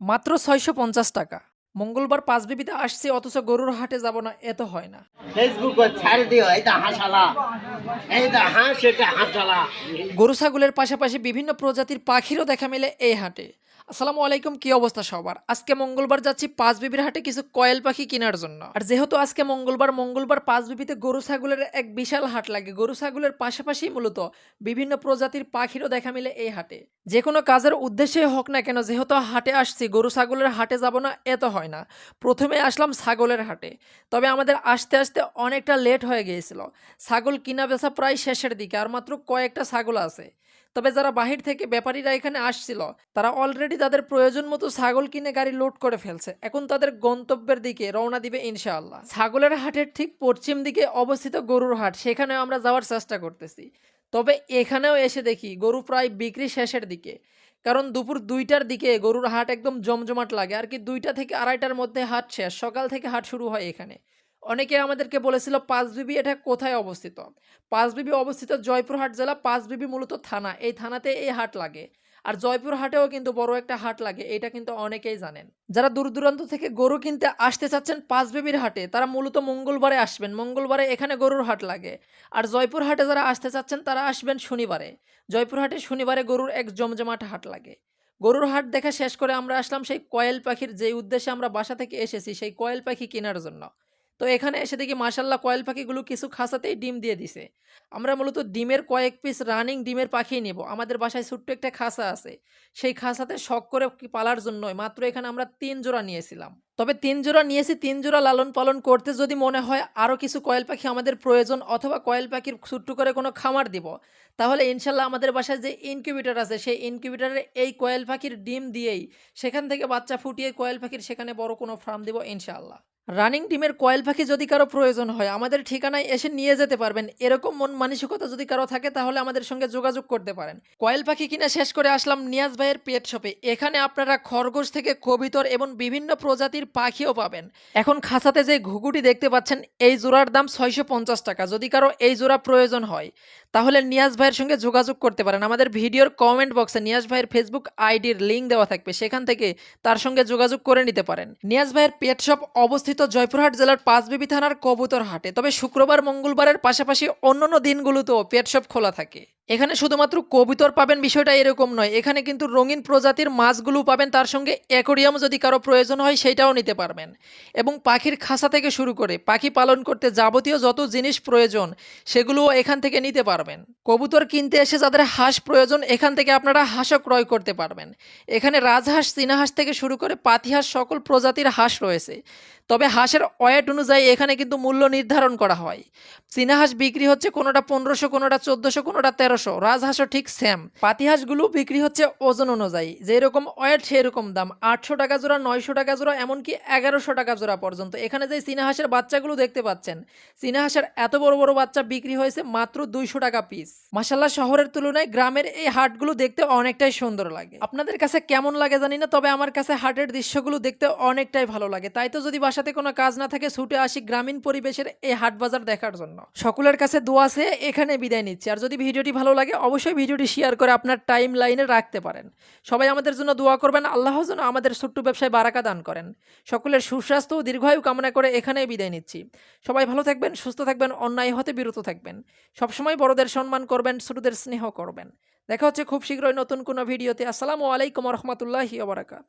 মাত্র ছয়শো পঞ্চাশ টাকা। মঙ্গলবার পাঁচ বিবিতে আসছে অথচ গরুর হাটে যাব না এত হয় না। ফেসবুক ছাড় দিও এইটা হাসালা। এইটা হাঁস এটা হাসালা। গরু ছাগলের পাশাপাশি বিভিন্ন প্রজাতির পাখিরও দেখা মেলে এই হাটে। আসসালামু আলাইকুম, কি অবস্থা সবার? আজকে মঙ্গলবার যাচ্ছি পাঁচ বিবির হাটে কিছু কয়েল পাখি কেনার জন্য। আর যেহেতু আজকে মঙ্গলবার মঙ্গলবার পাঁচ বিবিতে গরু ছাগলের এক বিশাল হাট লাগে। গরু ছাগলের পাশাপাশি মূলত বিভিন্ন প্রজাতির পাখিরও দেখা মিলে এই হাটে। যে কোনো কাজের উদ্দেশ্যে হোক না কেন, যেহেতু হাটে আসছি, গরু ছাগলের হাটে যাব না এত হয় না। প্রথমে আসলাম ছাগলের হাটে। তবে আমাদের আসতে আসতে অনেকটা লেট হয়ে গিয়েছিল। ছাগল কিনা বেচা প্রায় শেষের দিকে, আর মাত্র কয়েকটা ছাগল আছে। তবে যারা বাহির থেকে ব্যাপারীরা এখানে আসছিল, তারা অলরেডি তাদের প্রয়োজন মতো ছাগল কিনে গাড়ি লোড করে ফেলছে। এখন তাদের গন্তব্যের দিকে রওনা দিবে ইনশাআল্লাহ। ছাগলের হাটের ঠিক পশ্চিম দিকে অবস্থিত গরুর হাট সেখানেও আমরা যাওয়ার চেষ্টা করতেছি। তবে এখানেও এসে দেখি গরু প্রায় বিক্রি শেষের দিকে। কারণ দুপুর দুইটার দিকে গরুর হাট একদম জমজমাট লাগে, আর কি দুইটা থেকে আড়াইটার মধ্যে হাট শেষ, সকাল থেকে হাট শুরু হয় এখানে। অনেকে আমাদেরকে বলেছিল পাঁচবিবি এটা কোথায় অবস্থিত? পাঁচবিবি অবস্থিত জয়পুরহাট জেলা পাঁচবিবি মূলত থানা। এই থানাতে এই হাট লাগে। আর জয়পুর হাটেও কিন্তু বড় একটা হাট লাগে, এটা কিন্তু অনেকেই জানেন। যারা দূর দূরান্ত থেকে গরু কিনতে আসতে চাচ্ছেন পাঁচবিবির হাটে, তারা মূলত মঙ্গলবারে আসবেন। মঙ্গলবারে এখানে গরুর হাট লাগে। আর জয়পুর হাটে যারা আসতে চাচ্ছেন, তারা আসবেন শনিবারে। জয়পুর হাটে শনিবারে গরুর এক জমজমাট হাট লাগে। গরুর হাট দেখা শেষ করে আমরা আসলাম সেই কয়েল পাখির যে উদ্দেশ্যে আমরা বাসা থেকে এসেছি, সেই কয়েল পাখি কেনার জন্য। তো এখানে এসে দেখি মাসাল্লাহ কয়েল পাখিগুলো কিছু খাসাতেই ডিম দিয়ে দিছে। আমরা মূলত ডিমের কয়েক পিস রানিং ডিমের পাখি নেব। আমাদের বাসায় ছোট্ট একটা খাসা আছে। সেই খাসাতে শখ করে পালার জন্যই মাত্র এখানে আমরা তিন জোড়া নিয়েছিলাম। তবে তিন জোড়া নিয়েছি, তিন জোড়া লালন পালন করতে যদি মনে হয় আরও কিছু কয়েল পাখি আমাদের প্রয়োজন অথবা কয়েল পাখির ছুট্টু করে কোনো খামার দিব, তাহলে ইনশাল্লাহ আমাদের বাসায় যে ইনকিউবেটার আছে, সেই ইনকিউবেটারে এই কয়েল পাখির ডিম দিয়েই সেখান থেকে বাচ্চা ফুটিয়ে কয়েল পাখির সেখানে বড় কোনো ফার্ম দিব ইনশাল্লাহ। রানিং ডিমের কয়েল পাখি যদি কারও প্রয়োজন হয়, আমাদের ঠিকানায় এসে নিয়ে যেতে পারবেন। এরকম মন মানসিকতা যদি কারও থাকে, তাহলে আমাদের সঙ্গে যোগাযোগ করতে পারেন। কয়েল পাখি কিনা শেষ করে আসলাম নিয়াজ ভাইয়ের পেট শপে এখানে আপনারা খরগোশ থেকে কবিতর এবং বিভিন্ন প্রজাতির পাখিও পাবেন। এখন খাসাতে যে ঘুঘুটি দেখতে পাচ্ছেন, এই জোড়ার দাম ছয়শো পঞ্চাশ টাকা। যদি কারও এই জোড়া প্রয়োজন হয়, তাহলে নিয়াজ ভাইয়ের সঙ্গে যোগাযোগ করতে পারেন। আমাদের ভিডিওর কমেন্ট বক্সে নিয়াজ ভাইয়ের ফেসবুক আইডির লিঙ্ক দেওয়া থাকবে। সেখান থেকে তার সঙ্গে যোগাযোগ করে নিতে পারেন। নিয়াজ ভাইয়ের পেট শপ অবস্থিত জয়পুরহাট জেলার পাঁচবিবি থানার কবুতর হাটে তবে শুক্রবার, মঙ্গলবারের পাশাপাশি অন্যান্য দিনগুলোতেও পেট শপ খোলা থাকে। এখানে শুধুমাত্র কবুতর পাবেন বিষয়টা এরকম নয়। এখানে কিন্তু রঙিন প্রজাতির মাছগুলো পাবেন, তার সঙ্গে অ্যাকোরিয়াম যদি কারও প্রয়োজন হয় সেইটাও নিতে পারবেন। এবং পাখির খাঁচা থেকে শুরু করে পাখি পালন করতে যাবতীয় যত জিনিস প্রয়োজন, সেগুলোও এখান থেকে নিতে পারবেন। কবুতর কিনতে এসে যাদের হাঁস প্রয়োজন, এখান থেকে আপনারা হাঁসও ক্রয় করতে পারবেন। এখানে রাজহাঁস, চীনাহাঁস থেকে শুরু করে পাতিহাঁস সকল প্রজাতির হাঁস রয়েছে। তবে হাঁসের ওয়েট অনুযায়ী এখানে কিন্তু মূল্য নির্ধারণ করা হয়। চীনা হাঁস বিক্রি হচ্ছে কোনোটা পনেরোশো, কোনোটা চোদ্দোশো, কোনোটা তেরোশো। রাজহাঁসও ঠিক সেম পাতিহাঁসগুলো বিক্রি হচ্ছে ওজন অনুযায়ী। যেরকম ওয়েট, সেরকম দাম। আটশো টাকা জোড়া, নয়শো টাকা জোড়া, এমনকি এগারোশো টাকা জোড়া পর্যন্ত। এখানে যে চীনা হাঁসের বাচ্চাগুলো দেখতে পাচ্ছেন, চীনা হাঁসের এত বড় বড় বাচ্চা বিক্রি হয়েছে মাত্র দুইশো টাকা পিস মাসাল্লাহ শহরের তুলনায় গ্রামের এই হাটগুলো দেখতে অনেকটাই সুন্দর লাগে। আপনাদের কাছে কেমন লাগে জানি না, তবে আমার কাছে হাটের দৃশ্যগুলো দেখতে অনেকটাই ভালো লাগে। তাই তো যদি বাসাতে কোনো কাজ না থাকে ছুটে আসি গ্রামীণ পরিবেশের এই হাট বাজার দেখার জন্য। সকলের কাছে দোয়া আছে, এখানে বিদায় নিচ্ছি। আর যদি ভিডিওটি ভালো লাগে, অবশ্যই ভিডিওটি শেয়ার করে আপনার টাইম লাইনে রাখতে পারেন। সবাই আমাদের জন্য দোয়া করবেন, আল্লাহ যেন আমাদের ছোট্ট ব্যবসায় বারাকা দান করেন। সকলের সুস্বাস্থ্য ও দীর্ঘায়ু কামনা করে এখানেই বিদায় নিচ্ছি। সবাই ভালো থাকবেন, সুস্থ থাকবেন, অন্যায় হতে বিরত থাকবেন। সবসময় বড়দের সম্মান করবেন, ছোটদের স্নেহ করবেন। দেখা হচ্ছে খুব শীঘ্রই নতুন কোনো ভিডিওতে। আসসালামু আলাইকুম রহমতুল্লাহি ওবরাকাত